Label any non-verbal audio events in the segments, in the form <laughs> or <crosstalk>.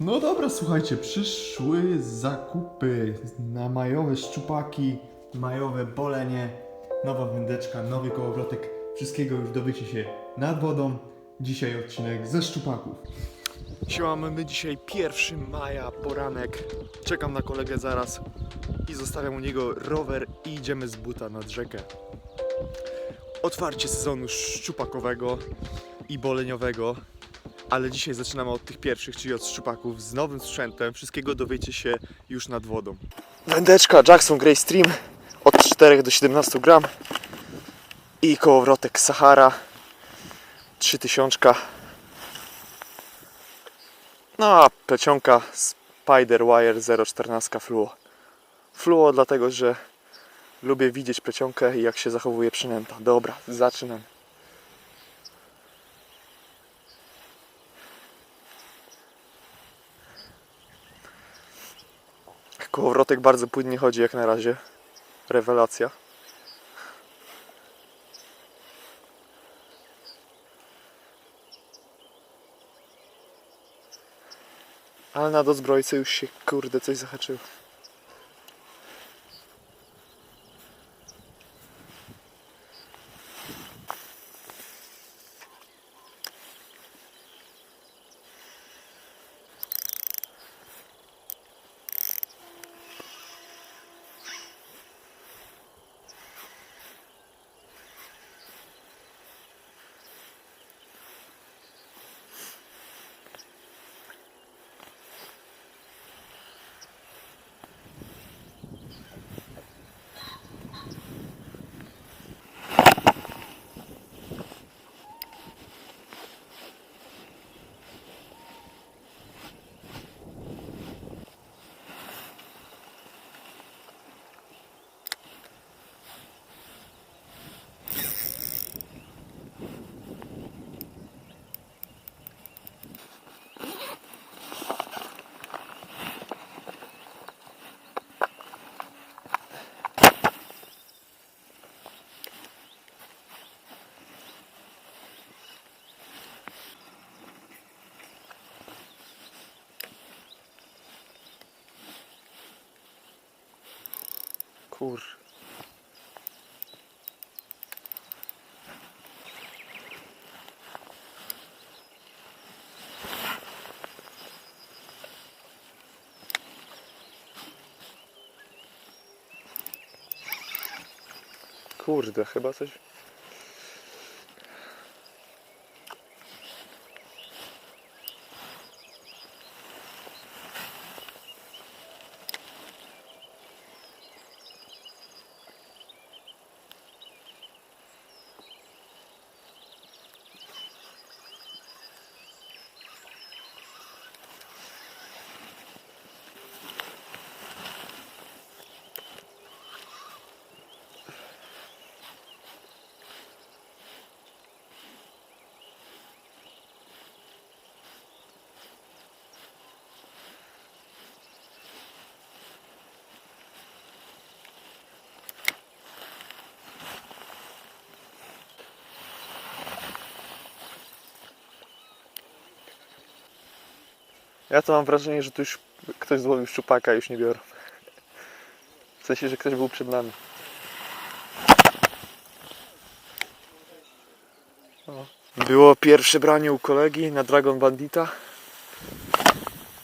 No dobra, słuchajcie, przyszły zakupy na majowe szczupaki, majowe bolenie, nowa wędeczka, nowy kołowrotek. Wszystkiego już dowiecie się nad wodą. Dzisiaj odcinek ze szczupaków. Siła, mamy dzisiaj 1 maja, poranek. Czekam na kolegę zaraz i zostawiam u niego rower i idziemy z buta nad rzekę. Otwarcie sezonu szczupakowego i boleniowego ale dzisiaj zaczynamy od tych pierwszych, czyli od szczupaków z nowym sprzętem. Wszystkiego dowiecie się już nad wodą. Wędeczka Jackson Grey Stream od 4 do 17 gram i kołowrotek Sahara 3000. No a plecionka Spider Wire 014 Fluo. Fluo dlatego, że lubię widzieć plecionkę i jak się zachowuje przynęta. Dobra, zaczynamy. Kołowrotek bardzo płynnie chodzi jak na razie. Rewelacja. Ale na dozbrojce już się kurde coś zahaczyło. Kur. Kurde, chyba coś. Ja to mam wrażenie, że tu już ktoś złowił szczupaka już nie biorą. W sensie, że ktoś był przed nami. O. Było pierwsze branie u kolegi na Dragon Bandita.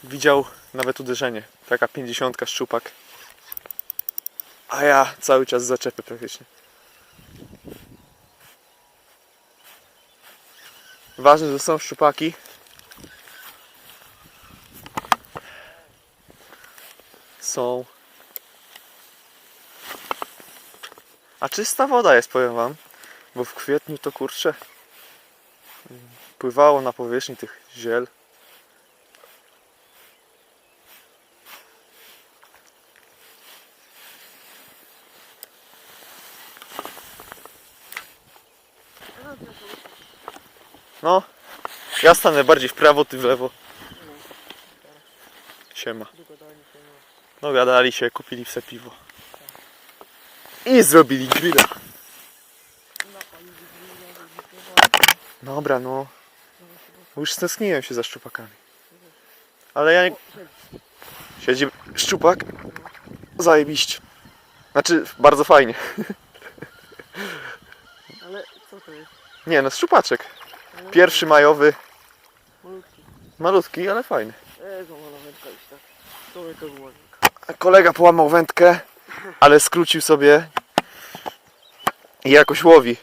Widział nawet uderzenie. Taka 50 szczupak. A ja cały czas zaczepy praktycznie. Ważne, że są szczupaki. Są. A czysta woda jest, powiem wam. Bo w kwietniu to kurczę pływało na powierzchni tych ziel. No, ja stanę bardziej w prawo, ty w lewo. Siema. No gadali się, kupili w piwo. I zrobili grilla. Dobra, no. Bo Już stęskniłem się za szczupakami. Ale ja nie... Siedzi szczupak. Zajebiście. Znaczy, bardzo fajnie. Ale co to jest? Nie no, szczupaczek. Pierwszy majowy. Malutki. Malutki, ale fajny. Ma tak. To to było. Kolega połamał wędkę, ale skrócił sobie i jakoś łowi.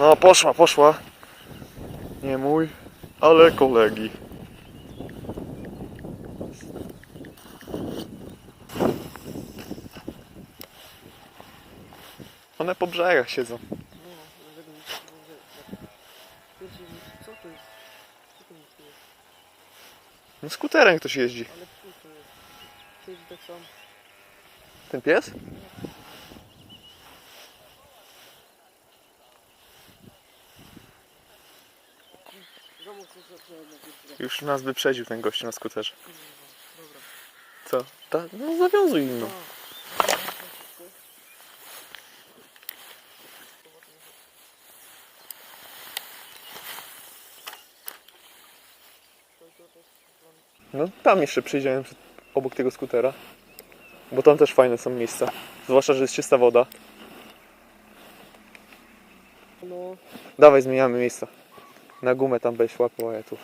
No poszła, poszła. Nie mój, ale kolegi. One po brzegach siedzą. No, dlatego mi się może... Pierwszy, co to jest? Co to jest? No skuterem ktoś jeździ. Ale to jest? Siedzi tak sam. Ten pies? Już nas wyprzedził ten gość na skuterze. Dobra. Co? Ta, no zawiązuj im no. No tam jeszcze przyjdziemy obok tego skutera. Bo tam też fajne są miejsca. Zwłaszcza, że jest czysta woda. No, Dawaj, zmieniamy miejsca. Na gumę tam będziesz łapał, a ja tu.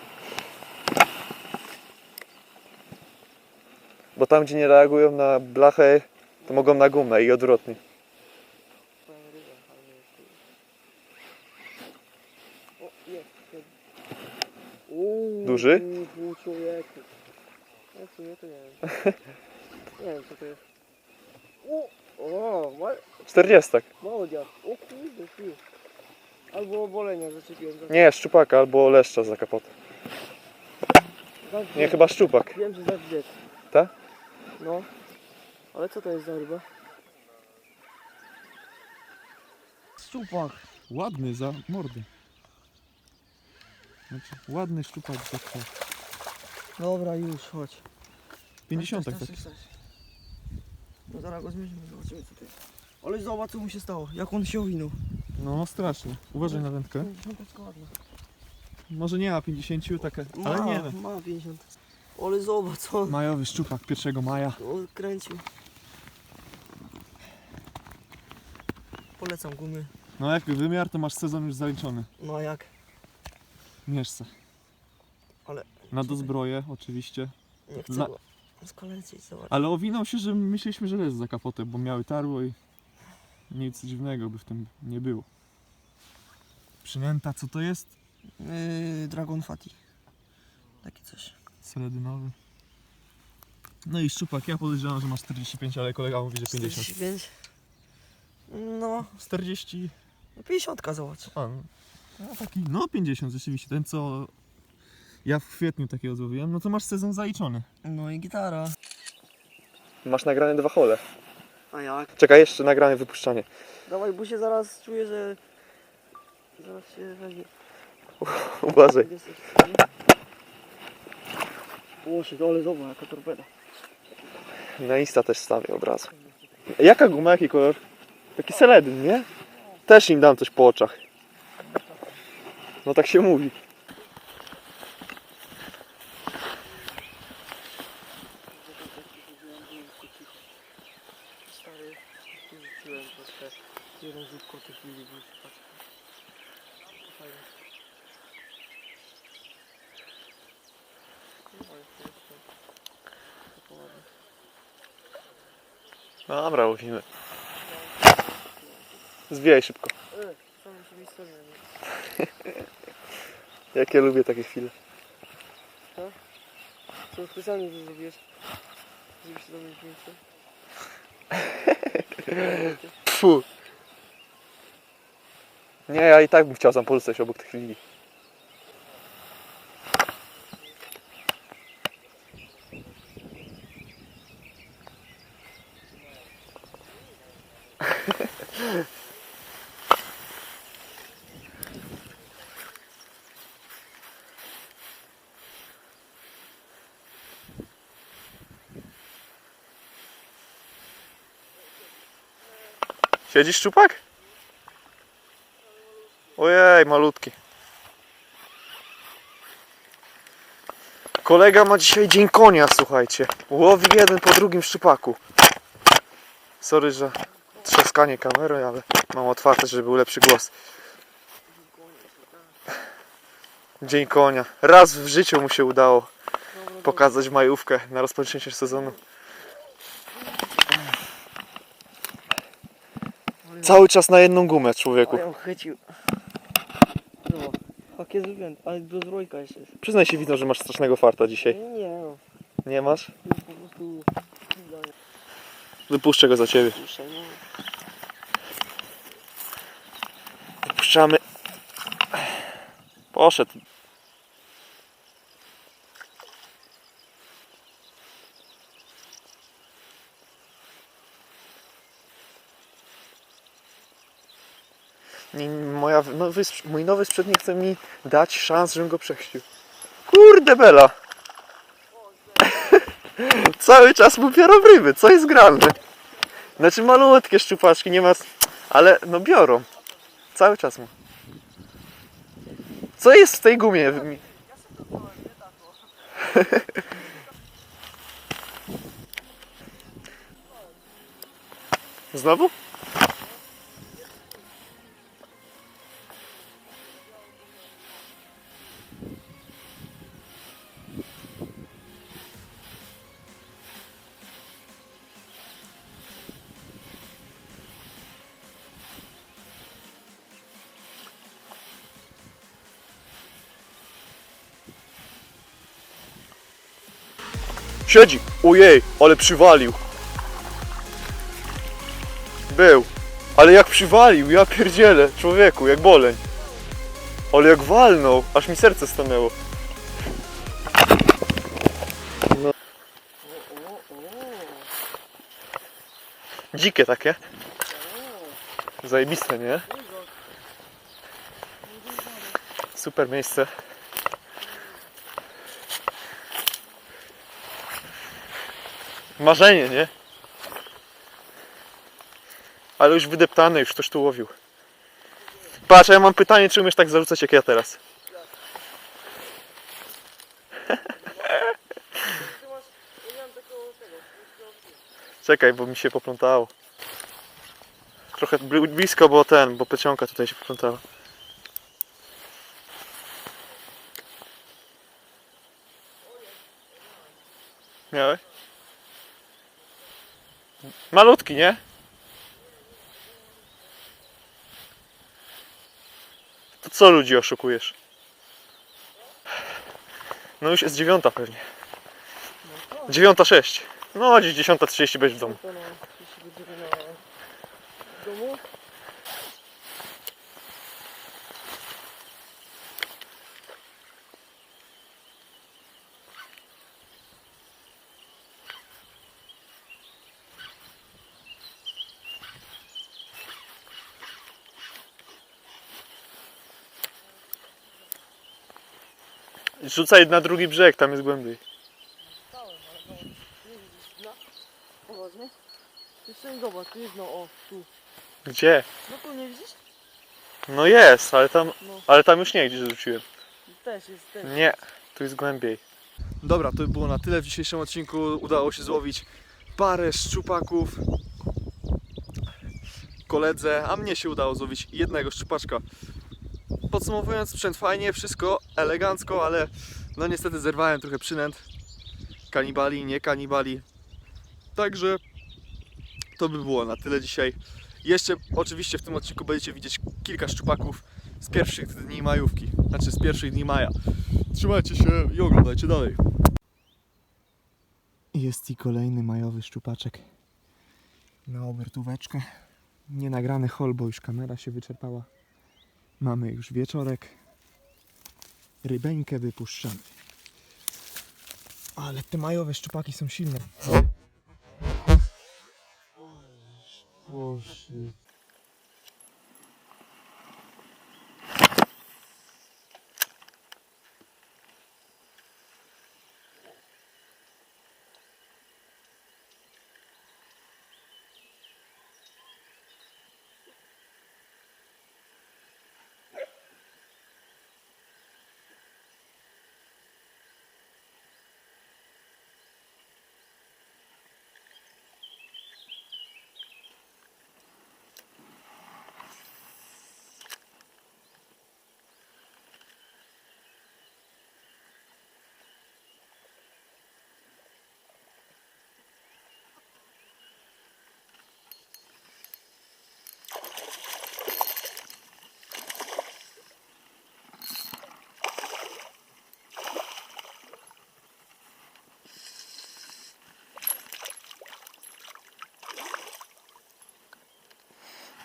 Bo tam, gdzie nie reagują na blachę, to mogą na gumę i odwrotnie. fajna ryba, ale jest tu. O, jest, jest. Uuu, Duży? Uuu, człowieku. Ja w sumie to nie wiem. <laughs> Nie wiem, co to jest. O, o, ma, 40. mało dziad. O kurde, ty. Albo obolenia zaczepiłem. za- Nie, szczupaka albo leszcza za kapotę. Nie, chyba szczupak. Wiem, że za wdzięk. Tak? No. Ale co to jest za ryba? Szczupak. Ładny za mordy. Znaczy, ładny szczupak za to. Dobra, już, chodź. 50 Stać, tak. No zaraz go zmierzymy, zobaczymy co to jest. Ale zobacz co mu się stało, jak on się owinął. No strasznie. Uważaj na wędkę. Wędeczka ładna. Może nie ma 50 takie, Ma, ale nie no. ma 50. Ale zobacz co on Majowy szczupak 1 maja. odkręcił. Polecam gumy. No jak wymiar to masz sezon już zaliczony. No a jak? Mierzce. Ale- Na dozbroję oczywiście. Nie chcę Zna- go skalecić, zobacz. Ale owinął się, że myśleliśmy, że jest za kapotę, bo miały tarło i nic dziwnego by w tym nie było. Przynęta, co to jest? Yy, Dragon Fatty. Takie coś. Seledynowy. No i szczupak, ja podejrzewam, że ma 45, ale kolega mówi, że 50. 45. No, 40, no 50 zobacz. a, no taki, no 50 rzeczywiście, ten co ja w kwietniu takiego złowiłem, no to masz sezon zaliczony. No i gitara. Masz nagrane dwa hole. A jak? Czekaj, jeszcze nagrane wypuszczanie. Dawaj, bo się zaraz czuję, że... Zaraz się weźmie. <laughs> Uważaj. Łosie, ale zobacz, jaka torpeda. Na Insta też stawię od razu. Jaka guma, jaki kolor? Taki seledyn, nie? Też im dam coś po oczach. No tak się mówi. Stary, rzuciłem troszkę. Jeden patrz. Fajnie. No, ładnie. Dobra, łowimy. Zwijaj szybko. E, się <laughs> nie Jakie lubię takie chwile. Co specjalnie to zrobiłeś? Żeby się dowiedzieć miejsce? <laughs> Fu. Nie, ja i tak bym chciał tam pozostać obok tych linii. Siedzisz szczupak? Ojej, malutki. Kolega ma dzisiaj dzień konia, słuchajcie. Łowi jeden po drugim szczupaku. Sorry, że trzaskanie kamery, ale mam otwarte, żeby był lepszy głos. Dzień konia. Raz w życiu mu się udało pokazać majówkę na rozpoczęcie sezonu. Cały czas na jedną gumę, człowieku. Ale ją chycił. No, jakie ale do zbrojka jeszcze jest. Przyznaj się, widzę, że masz strasznego farta dzisiaj. Nie, no, Nie masz? to jest po prostu... Wypuszczę go za ciebie. Puszczaj, no. Wypuszczamy. Poszedł. Nie, moja, nowy, mój nowy sprzednik chce mi dać szans, żebym go przechścił. Kurde bela! <laughs> Cały czas mu biorą ryby, co jest grane? Znaczy malutkie szczupaczki, nie ma... Ale no biorą. Cały czas mu. Co jest w tej gumie? Mi- <laughs> Znowu? Siedzi! Ojej, ale przywalił. Był. Ale jak przywalił, ja pierdzielę, człowieku, jak boleń. Ale jak walnął, aż mi serce stanęło. No. Dzikie takie. Zajebiste, nie? Super miejsce. Marzenie, nie? Ale już wydeptane, już ktoś tu łowił. Patrz, ja mam pytanie, czy umiesz tak zarzucać jak ja teraz? <laughs> Czekaj, bo mi się poplątało. Trochę bli- blisko było ten, bo plecionka tutaj się poplątała. Malutki, nie? To co ludzi oszukujesz? No już jest dziewiąta pewnie. Dziewiąta sześć. No gdzieś dziesiąta trzydzieści będziesz w domu. to no, jeśli będziemy na... w domu. Rzucaj na drugi brzeg, tam jest głębiej. Stałem, ale nie widzisz dna? Poważnie? Jeszcze nie zobacz, tu jest no, o, tu. Gdzie? No tu nie widzisz? No jest, ale tam, No. ale tam już nie, gdzie rzuciłem. Też jest, też. Nie, tu jest głębiej. Dobra, to by było na tyle w dzisiejszym odcinku. Udało się złowić parę szczupaków. Koledze, a mnie się udało złowić jednego szczupaczka. Podsumowując, sprzęt fajnie, wszystko elegancko, ale no niestety zerwałem trochę przynęt. Kanibali, nie kanibali. Także to by było na tyle dzisiaj. Jeszcze oczywiście w tym odcinku będziecie widzieć kilka szczupaków z pierwszych dni majówki, znaczy z pierwszych dni maja. Trzymajcie się i oglądajcie dalej. Jest i kolejny majowy szczupaczek na obertóweczkę. Nienagrany hol, bo już kamera się wyczerpała. Mamy już wieczorek. Rybeńkę wypuszczamy. Ale te majowe szczupaki są silne.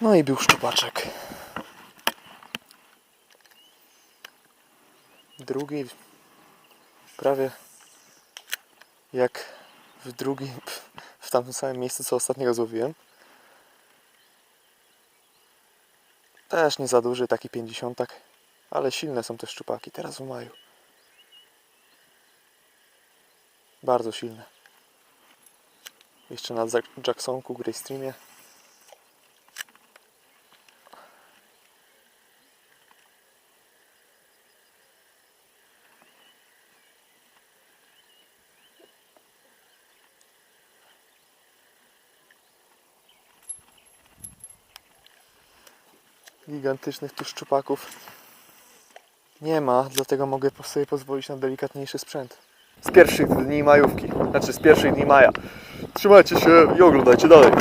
No i był szczupaczek. Drugi prawie jak w drugim, w tamtym samym miejscu, co ostatniego złowiłem. Też nie za duży, taki pięćdziesiątak, ale silne są te szczupaki teraz w maju. Bardzo silne. Jeszcze na Jack- Jacksonku, Grey Streamie. Gigantycznych tu szczupaków nie ma, dlatego mogę sobie pozwolić na delikatniejszy sprzęt. Z pierwszych dni majówki, znaczy z pierwszych dni maja. Trzymajcie się i oglądajcie dalej.